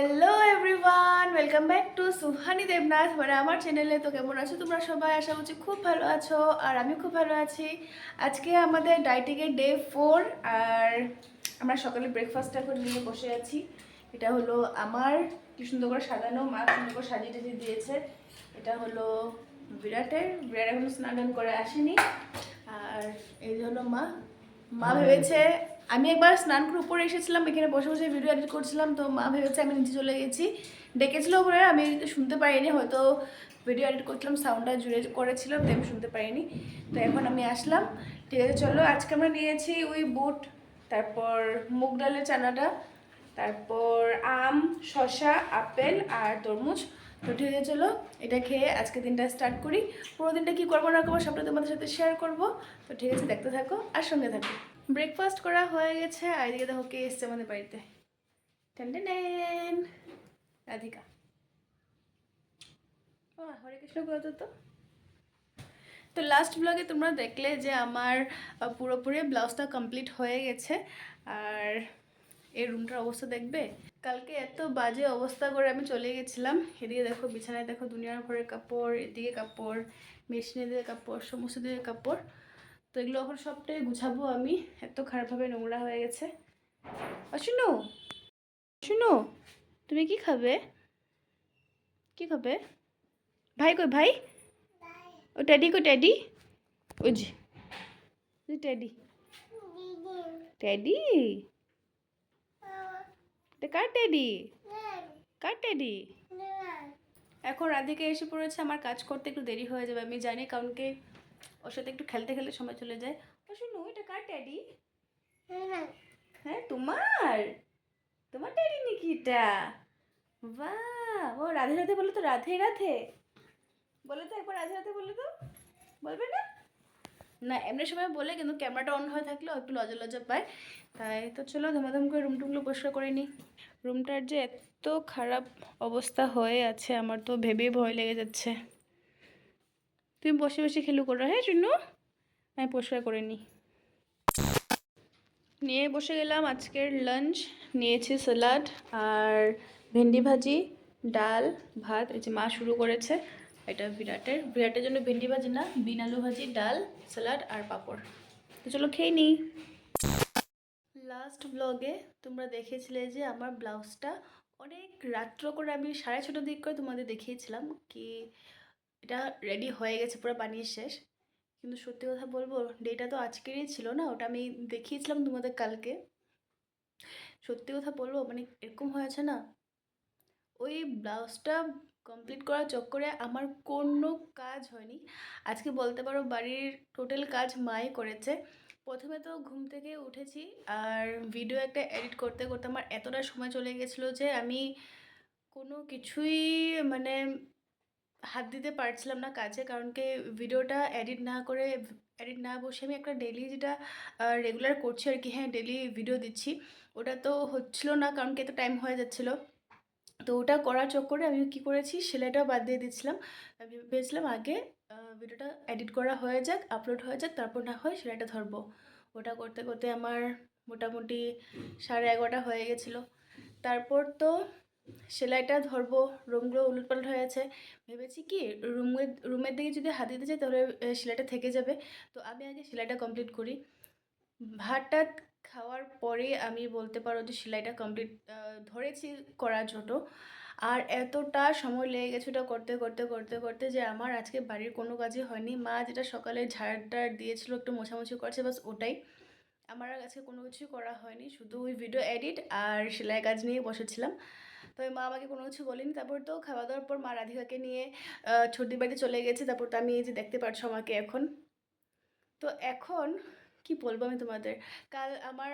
Hello everyone welcome back to Suhani Debnath মানে আমার চ্যানেলে তো কেমন আছো তোমরা সবাই? আশা করছি খুব ভালো আছো আর আমি খুব ভালো আছি। আজকে আমাদের ডাইটিংয়ের ডে ফোর আর আমরা সকালে ব্রেকফাস্টটা করে নিয়ে বসে আছি। এটা হলো আমার কি সুন্দর করে সাজানো মা সুন্দর করে সাজিয়ে টাজিয়ে দিয়েছে। এটা হলো বিরাটের বিরাট এখনও স্নান করে আসেনি। আর এই হলো মা। মা ভেবেছে। আমি একবার স্নান করে উপরে এসেছিলাম, এখানে বসে বসে ভিডিও এডিট করছিলাম, তো মা ভেবেছে আমি নিচে চলে গেছি। ডেকেছিল উপরে, আমি শুনতে পারিনি, হয়তো ভিডিও এডিট করছিলাম সাউন্ডটা জুড়ে করেছিল তাই আমি শুনতে পারিনি। তো এখন আমি আসলাম, ঠিক আছে, চলো, আজকে আমরা নিয়েছি ওই বুট, তারপর মুগ ডালের চানাটা, তারপর আম, শসা, আপেল আর তরমুজ। তো ঠিক আছে, চলো, এটা খেয়ে আজকে দিনটা স্টার্ট করি। পুরো দিনটা কী করব না করব, সবটা তোমাদের সাথে শেয়ার করব। তো ঠিক আছে, দেখতে থাকো, আর সঙ্গে থাকো। ব্রেকফাস্ট করা হয়ে গেছে, আর এদিকে দেখো কে এসছে আমাদের বাড়িতে। টেন রাধিকা। ও, হরে কৃষ্ণ বলো তো। তো লাস্ট ব্লগে তোমরা দেখলে যে আমার পুরোপুরি ব্লাউজটা কমপ্লিট হয়ে গেছে, আর এই রুমটার অবস্থা দেখবে? কালকে এত বাজে অবস্থা করে আমি চলে গেছিলাম। এদিকে দেখো বিছানায় দেখো দুনিয়ার ঘরের কাপড়, এদিকে কাপড় মেশিনের দিয়ে কাপড় সমস্ত দিকে কাপড়। এগুলো এখন সবটাই গুছাবো আমি। এত খারাপভাবে নোংরা হয়ে গেছে। শুনো শুনো তুমি কি খাবে? কি খাবে? ভাই কই ভাই? ও ট্যাডি কো ট্যাডি? ওই যে ট্যাডি। ট্যাডি? কার ট্যাডি? কার ট্যাডি? এখন রাধিকা এসে পড়েছে, আমার কাজ করতে একটু দেরি হয়ে যাবে, আমি জানি কারণ কি ওর সাথে একটু খেলতে খেলতে সময় চলে যায়। ও শুনো এটা কার ট্যাডি হ্যাঁ। তোমার? তোমার ট্যাডি নাকি এটা? বাহ ও রাধে রাধে বলো তো রাধে রাধে। বলে তো একবার রাধে রাধে বলে তো বলবে না? না এমনি সময় বলে কিন্তু ক্যামেরাটা অন হয়ে থাকলেও একটু লজা লজা পায়। তাই তো চলো ধমাধম করে রুম টুমগুলো পরিষ্কার করে নিই। রুমটার যে এত খারাপ অবস্থা হয়ে আছে আমার তো ভেবেই ভয় লেগে যাচ্ছে। তুমি বসে বসে খেলু করো। হ্যাঁ চুন্নু আমি পরিষ্কার করে নিই। নিয়ে বসে গেলাম আজকের লাঞ্চ নিয়েছি স্যালাড আর ভেন্ডি ভাজি, ডাল, ভাত। এই যে মা শুরু করেছে। এটা বিরাটের। বিরাটের জন্য ভেন্ডি ভাজি না, বিন আলু ভাজি, ডাল স্যালাড আর পাঁপড়। তো চলো খেয়ে নিই। লাস্ট ব্লগে তোমরা দেখেছিলে যে আমার ব্লাউজটা অনেক রাত্র করে আমি সাড়ে ছটার দিক করে তোমাদের দেখিয়েছিলাম কি এটা রেডি হয়ে গেছে, পুরো বানিয়ে শেষ। কিন্তু সত্যি কথা বলব ডেটা তো আজকেরই ছিল না, ওটা আমি দেখিয়েছিলাম তোমাদের কালকে। সত্যি কথা বলব মানে এরকম হয়েছে না। ওই ব্লাউজটা কমপ্লিট করার চক্করে আমার কোনো কাজ হয়নি। আজকে বলতে পারো বাড়ির টোটাল কাজ মাই করেছে। প্রথমে তো ঘুম থেকে উঠেছি, আর ভিডিও একটা এডিট করতে করতে আমার এতটা সময় চলে গেছিল যে আমি কোনো কিছুই মানে হাত দিতে পারছিলাম না কাজে, কারণ কি ভিডিওটা এডিট না করে, এডিট না বসে আমি একটা ডেলি যেটা রেগুলার করছি আর কি হ্যাঁ ডেলি ভিডিও দিচ্ছি, ওটা তো হচ্ছিল না, কারণ কি এত টাইম হয়ে যাচ্ছিল। তো ওটা করার চক্করে আমি কি করেছি, সেলাইটাও বাদ দিয়ে দিচ্ছিলাম। ভেবেছিলাম আগে ভিডিওটা এডিট করা হয়ে যাক আপলোড হয়ে যাক, তারপর না হয় সেলাইটা ধরবো। ওটা করতে করতে আমার মোটামুটি সাড়ে এগারোটা হয়ে গেছিল। তারপর তো সেলাইটা ধরবো, রুমগুলো উলটপালট হয়ে আছে। ভেবেছি কি রুমের রুমের দিকে যদি হাত দিতে চাই তাহলে সেলাইটা থেকে যাবে। তো আমি আগে সেলাইটা কমপ্লিট করি। ভাতটা খাওয়ার পরে আমি বলতে পারো যে সেলাইটা কমপ্লিট ধরেছি করার জন্য আর এতটা সময় লেগে গেছে ওটা করতে করতে করতে করতে যে আমার আজকে বাড়ির কোনো কাজই হয়নি। মা যেটা সকালে ঝাড়টা দিয়েছিল একটু মোছামুছি করছে বাস ওটাই। আমার আজকে কোনো কিছুই করা হয়নি। শুধু ওই ভিডিও এডিট আর সেলাই কাজ নিয়ে বসেছিলাম। তবে মা আমাকে কোনো কিছু বলেনি। তারপর তো খাওয়া দাওয়ার পর মা রাধিকাকে নিয়ে ছোটি বাড়িতে চলে গেছে। তারপর তো আমি এই যে দেখতে পাচ্ছ আমাকে এখন। তো এখন কি বলব আমি তোমাদের? কাল আমার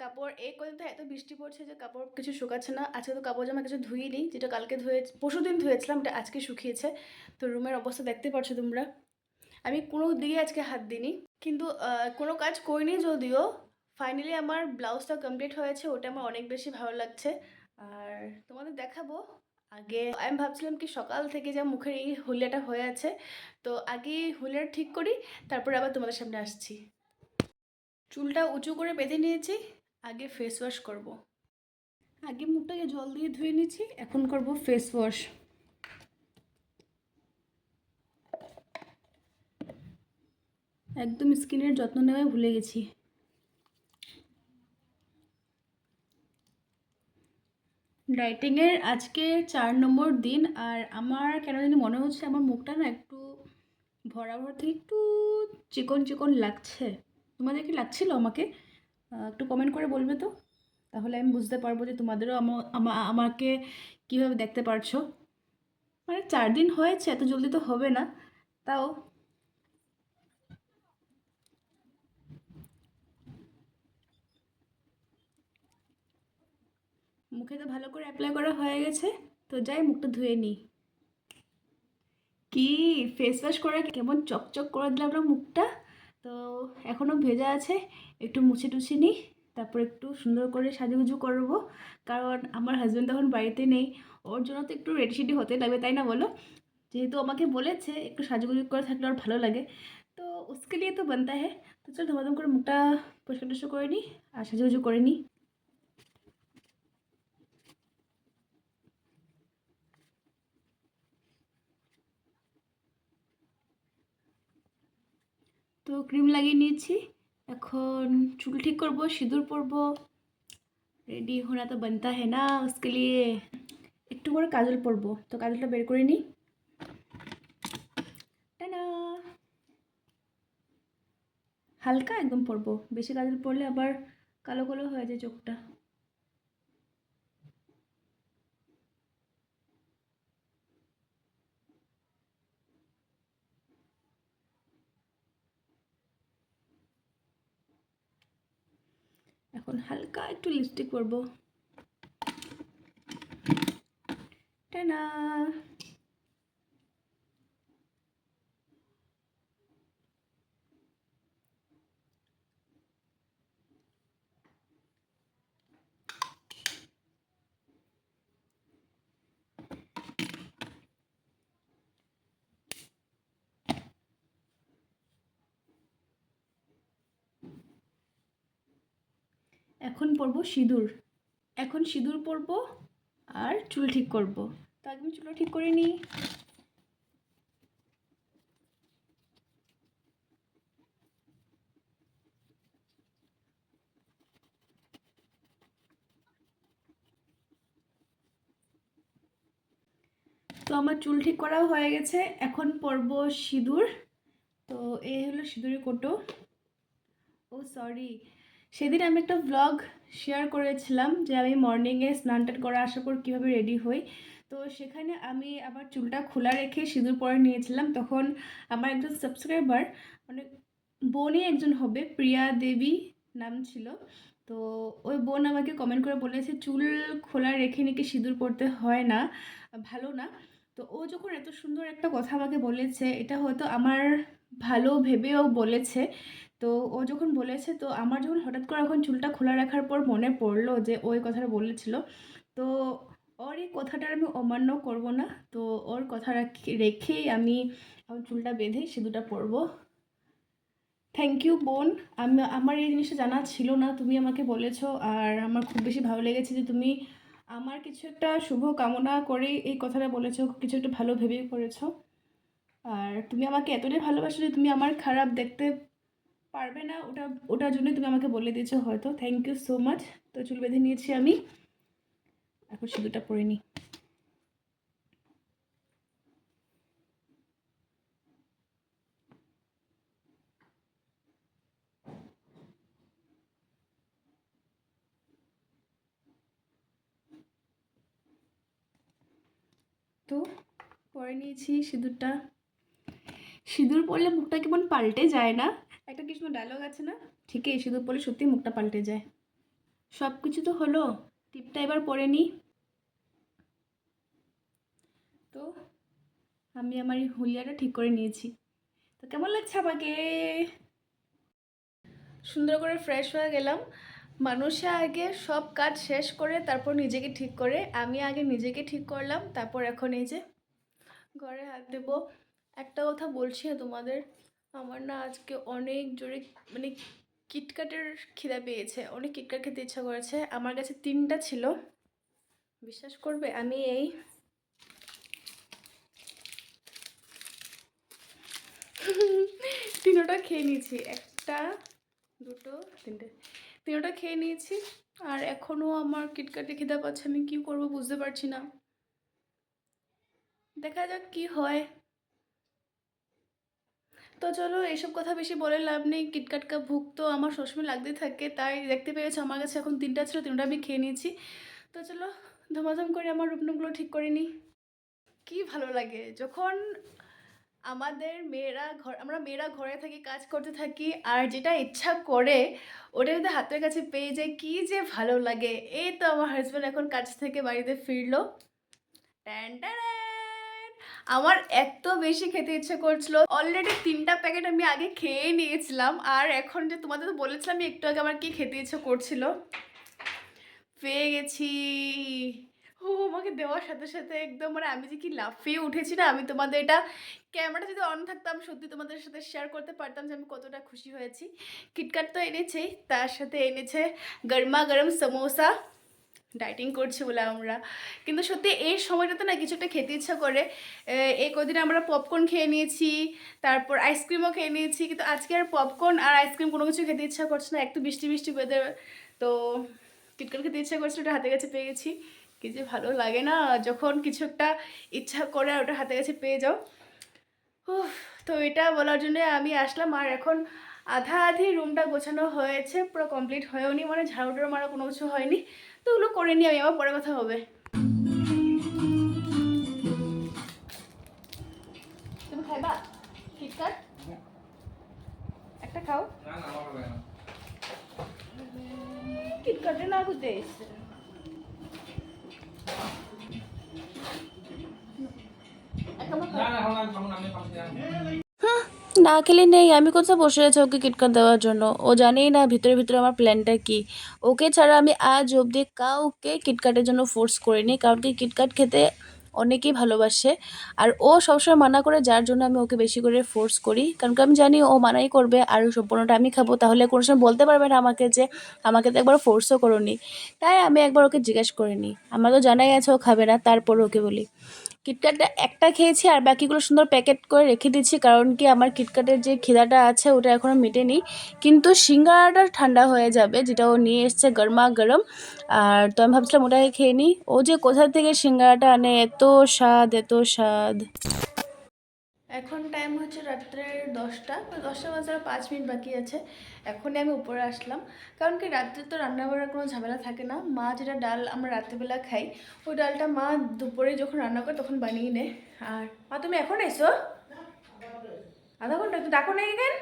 কাপড়, এই কদিন তো এত বৃষ্টি পড়ছে যে কাপড় কিছু শুকাচ্ছে না। আজকে তো কাপড় জামা কিছু ধুইনি, যেটা কালকে ধুয়ে, পরশু দিন ধুয়েছিলাম এটা আজকে শুকিয়েছে। তো রুমের অবস্থা দেখতে পাচ্ছ তোমরা। আমি কোনো দিকে আজকে হাত দিইনি। কিন্তু কোনো কাজ করিনি যদিও। ফাইনালি আমার ব্লাউজটা কমপ্লিট হয়েছে, ওটা আমার অনেক বেশি ভালো লাগছে। আর তোমাদের দেখাবো। আগে আমি ভাবছিলাম কি সকাল থেকে যা মুখের এই হুলিয়াটা হয়ে আছে, তো আগে হুলিয়াটা ঠিক করি, তারপরে আবার তোমাদের সামনে আসছি। চুলটা উঁচু করে বেঁধে নিয়েছি, আগে ফেস ওয়াশ করব। আগে মুখটাকে জল দিয়ে ধুয়ে নিচ্ছি, এখন করব ফেস ওয়াশ একদম স্কিনের যত্ন নেওয়াই ভুলে গেছি। ডাইটিংয়ের আজকে চার নম্বর দিন, আর আমার কেন জানি মনে হচ্ছে আমার মুখটা না একটু ভরা ভরা থেকে একটু চিকন চিকন লাগছে। তোমাদের কি লাগছিল আমাকে? একটু কমেন্ট করে বলবে তো? তাহলে আমি বুঝতে পারব যে তোমাদেরও আমা- আমা- আমাকে কীভাবে দেখতে পারছ। মানে চার দিন হয়েছে, এত জলদি তো হবে না। তাও মুখে তো ভালো করে অ্যাপ্লাই করা হয়ে গেছে, তো যাই, মুখটা ধুয়ে নিই। কি ফেস ওয়াশ করে কেমন চকচক করে দিলাম না মুখটা? তো এখনও ভেজা আছে, একটু মুছে টুছে নিই, তারপর একটু সুন্দর করে সাজুগুজু করব, কারণ আমার হাজব্যান্ড তখন বাড়িতে নেই, ওর জন্য তো একটু রেডি সেডি হতে লাগবে, তাই না বলো? যেহেতু আমাকে বলেছে, একটু সাজুগুজু করে থাকলে ওর ভালো লাগে। তো উসকে লিয়ে তো বানতা হ্যাঁ তো চল ধমাধম করে মুখটা পরিষ্কার টরিষ্কার করে নিই, আর সাজুগুজু করে নিই। তো ক্রিম লাগিয়ে নিয়েছি। এখন চুল ঠিক করব, সিঁদুর পরব। রেডি হোনা তো বানতা হ্যাঁ না, উসকে লিয়ে একটু করে কাজল পরব। তো কাজলটা বের করে নিই হালকা একদম পরবো। বেশি কাজল পরলে আবার কালো কালো হয়ে যায় চোখটা। এখন হালকা একটু লিপস্টিক করব টানা এখন পরবো সিঁদুর। এখন সিঁদুর পরবো আর চুল ঠিক করব। তো আগে আমি চুলটা ঠিক করে নিই। তো আমার চুল ঠিক করাও হয়ে গেছে। এখন পরবো সিঁদুর। তো এই হলো সিঁদুরের কোটো। ও সরি সেদিন আমি একটা ব্লগ শেয়ার করেছিলাম যে আমি মর্নিংয়ে স্নান টান করে আসার পর কীভাবে রেডি হই। তো সেখানে আমি আমার চুলটা খোলা রেখে সিঁদুর পরে নিয়েছিলাম। তখন আমার একজন সাবস্ক্রাইবার মানে বোনই একজন হবে, প্রিয়া দেবী নাম ছিল। তো ওই বোন আমাকে কমেন্ট করে বলেছে, চুল খোলা রেখে নাকি সিঁদুর পরতে হয় না? ভালো না। তো ও যখন এত সুন্দর একটা কথা আমাকে বলেছে, এটা হয়তো আমার ভালো ভেবেও বলেছে। তো ও যখন বলেছে, তো আমার যখন হঠাৎ করে এখন চুলটা খোলা রাখার পর মনে পড়ল যে ওই কথাটা বলেছিল। তো ওর এই কথাটা আমি অমান্য করব না। তো ওর কথা রেখেই আমি আমার চুলটা বেঁধে সিঁদুরটা পরবো। থ্যাংক ইউ বোন। আমি, আমার এই জিনিসটা জানা ছিল না, তুমি আমাকে বলেছ। আর আমার খুব বেশি ভালো লেগেছে যে তুমি আমার কিছু একটা শুভ কামনা করে এই কথাটা বলেছ, কিছু একটা ভালো ভেবেই করেছ। আর তুমি আমাকে এতটাই ভালোবাসো যে তুমি আমার খারাপ দেখতে পারবে না, ওটা, ওটার জন্যই তুমি আমাকে বলে দিয়েছ হয়তো। থ্যাংক ইউ সো মাচ তো চুল বেঁধে নিয়েছি আমি। এখন সিঁদুরটা পরে নিই তো পরে নিয়েছি সিঁদুরটা। সিঁদুর পরলে মুখটা কেমন পাল্টে যায় না? একটা কিছু ডায়লগ আছে না? ঠিকই সিঁদুর পরলে সত্যি মুখটা পাল্টে যায়। সব কিছু তো হলো। টিপটা এবার পরে নিই তো আমি আমার এই হুলিয়াটা ঠিক করে নিয়েছি। তো কেমন লাগছে আমাকে? সুন্দর করে ফ্রেশ হয়ে গেলাম। মানুষে আগে সব কাজ শেষ করে তারপর নিজেকে ঠিক করে। আমি আগে নিজেকে ঠিক করলাম তারপর এখন এই যে ঘরে হাত দেবো। একটা কথা বলছি হ্যাঁ তোমাদের? আমার না আজকে অনেক জোরে মানে কিটকাটের খিদা পেয়েছে, অনেক কিটকাট খেতে ইচ্ছা করেছে। আমার কাছে তিনটা ছিল। বিশ্বাস করবে? আমি এই তিনোটা খেয়ে নিয়েছি। একটা, দুটো, তিনটে। তিনোটা খেয়ে নিয়েছি আর এখনও আমার কিটকাটে খিদা পাচ্ছে। আমি কী করব বুঝতে পারছি না। দেখা যাক কি হয়। তো চলো এসব কথা বেশি বলে লাভ নেই। কিটকাট কা ভুক তো আমার সবসময় লাগতেই থাকে, তাই দেখতে পেয়েছ, আমার কাছে এখন তিনটা ছিল, তিনটা আমি খেয়ে নিয়েছি। তো চলো, ধমাধম করে আমার রুমগুলো ঠিক করে নিই। কী ভালো লাগে, যখন আমাদের মেয়েরা ঘর আমরা মেয়েরা ঘরে থাকি, কাজ করতে থাকি, আর যেটা ইচ্ছা করে, ওটা যদি হাতের কাছে পেয়ে যায় কি যে ভালো লাগে। এই তো আমার হাজব্যান্ড এখন কাজ থেকে বাড়িতে ফিরলো। ট্যান। আমার এত বেশি খেতে ইচ্ছে করছিল। অলরেডি তিনটা প্যাকেট আমি আগে খেয়ে নিয়েছিলাম। আর এখন যে তোমাদের তো বলেছিলাম একটু আগে আমার কি খেতে ইচ্ছে করছিল? পেয়ে গেছি। ও, আমাকে দেওয়ার সাথে সাথে একদম মানে আমি যে কি লাফিয়ে উঠেছি না, আমি তোমাদের এটা ক্যামেরা যদি অন থাকতাম সত্যি তোমাদের সাথে শেয়ার করতে পারতাম যে আমি কতটা খুশি হয়েছি। কিটকাট তো এনেছেই, তার সাথে এনেছে গরমা গরম সমোসা। ডাইটিং করছি বলে আমরা। কিন্তু সত্যি এই সময়টাতে না কিছু একটা খেতে ইচ্ছা করে। এই কদিন আমরা পপকর্ন খেয়ে নিয়েছি, তারপর আইসক্রিমও খেয়ে নিয়েছি। কিন্তু আজকে আর পপকর্ন আর আইসক্রিম কোনো কিছু খেতে ইচ্ছা করছে না। একটু বৃষ্টি বৃষ্টি ওয়েদার তো কিটকাট খেতে ইচ্ছা করছিল ওটা হাতে কাছে পেয়ে গেছি। কি যে ভালো লাগে না, যখন কিছু একটা ইচ্ছা করে আর ওটা হাতে কাছে পেয়ে যাও। তো এটা বলার জন্য আমি আসলাম। আর এখন আধা আধি রুমটা গোছানো হয়েছে পুরো কমপ্লিট হয়েও নি মানে ঝাড়ু টাড়ু মারা কোনো কিছু হয়নি। তো ওগুলো করে নিই আমি আবার পরে কথা হবে। তুমি খাইবা? কিটকাট একটা খাও। কিটকাটে না এসছে। খাও। না খেলে নেই। আমি কোথাও বসে আছি ওকে কিটকাট দেওয়ার জন্য? ও জানেই না ভিতরে ভিতরে আমার প্ল্যানটা কি। ওকে ছাড়া আমি আজ অবধি কাউকে কিটকাটের জন্য ফোর্স করিনি, কারণ কি কিটকাট খেতে অনেকেই ভালোবাসে। আর ও সবসময় মানা করে যার জন্য আমি ওকে বেশি করে ফোর্স করি। কারণ আমি জানি ও মানাই করবে আর সম্পূর্ণটা আমি খাব। তাহলে কোনো সময় বলতে পারবে না আমাকে যে আমাকে তো একবার ফোর্সও করোনি। তাই আমি একবার ওকে জিজ্ঞেস করিনি। আমার তো জানাই আছে ও খাবে না, তারপর ওকে বলি। কিটকাটটা একটা খেয়েছি আর বাকিগুলো সুন্দর প্যাকেট করে রেখে দিচ্ছি কারণ কি আমার কিটকাটের যে খিদাটা আছে ওটা এখনও মেটেনি। কিন্তু সিঙ্গারাটা ঠান্ডা হয়ে যাবে, যেটা ও নিয়ে এসছে গরমা গরম। আর তো আমি ভাবছিলাম ওটাকে খেয়ে নিই। ও যে কোথা থেকে সিঙ্গারাটা আনে, এত স্বাদ এত স্বাদ। এখন টাইম হচ্ছে রাত্রের দশটা দশটা বাজার পাঁচ মিনিট বাকি আছে। এখনই আমি উপরে আসলাম। কারণ কি, রাত্রে তো রান্না বান্নার কোনো ঝামেলা থাকে না। মা যেটা ডাল আমরা রাত্রেবেলা খাই, ওই ডালটা মা দুপুরে যখন রান্না করে তখন বানিয়ে নেয়। আর মা, তুমি এখন এসো। আধা ঘণ্টা, একটু ডাকো নাকি কেন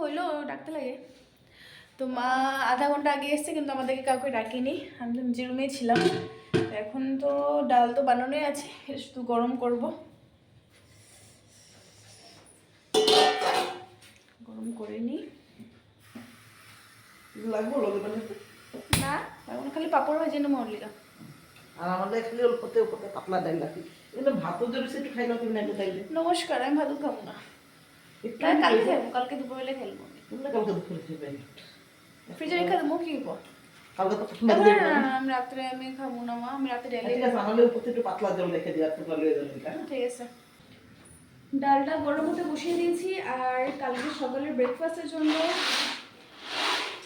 হইল, ডাকতে লাগে। তো মা আধা ঘণ্টা আগে এসছে, কিন্তু আমাদেরকে কাউকে ডাকিনি। আমি তো নিজের রুমেই ছিলাম। এখন তো ডাল তো বানানোই আছে শুধু গরম করব। গরম করে লাগবো না এখন খালি পাপড় ভেজে নেব মরলিকা আর আমাদের খালি অল্পতে অল্পতে পাতলা ডাল লাগে কিন্তু ভাতও যদি একটু খাই না তুমি নমস্কার আমি খাব না। কালকে খেলব কালকে দুপুরবেলা খেলব তোমরা কালকে দুপুরে খেবে ফ্রিজে রেখে দেবো কি কালকে তো আমি রাত্রে আমি খাব না মা আমি রাতে ডেলি ঠিক আছে আমাদের উপর একটু পাতলা জল রেখে আর যাবে হ্যাঁ? ঠিক আছে। ডালটা গরম হতে বসিয়ে দিয়েছি আর কালকে সকালের ব্রেকফাস্টের জন্য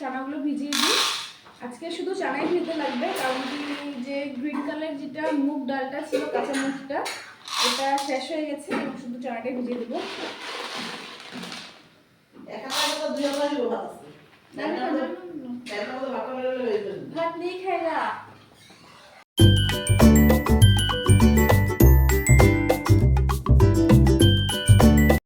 চানাগুলো ভিজিয়ে দিই। আজকে শুধু চানাই ভিজতে লাগবে কারণ কি যে গ্রিন কালার যেটা মুগ ডালটা ছিল কাঁচা মুগটা ওটা শেষ হয়ে গেছে শুধু চানাটাই ভিজিয়ে দেবো। একা দুই হাজার না, ভাত নেই খাইলা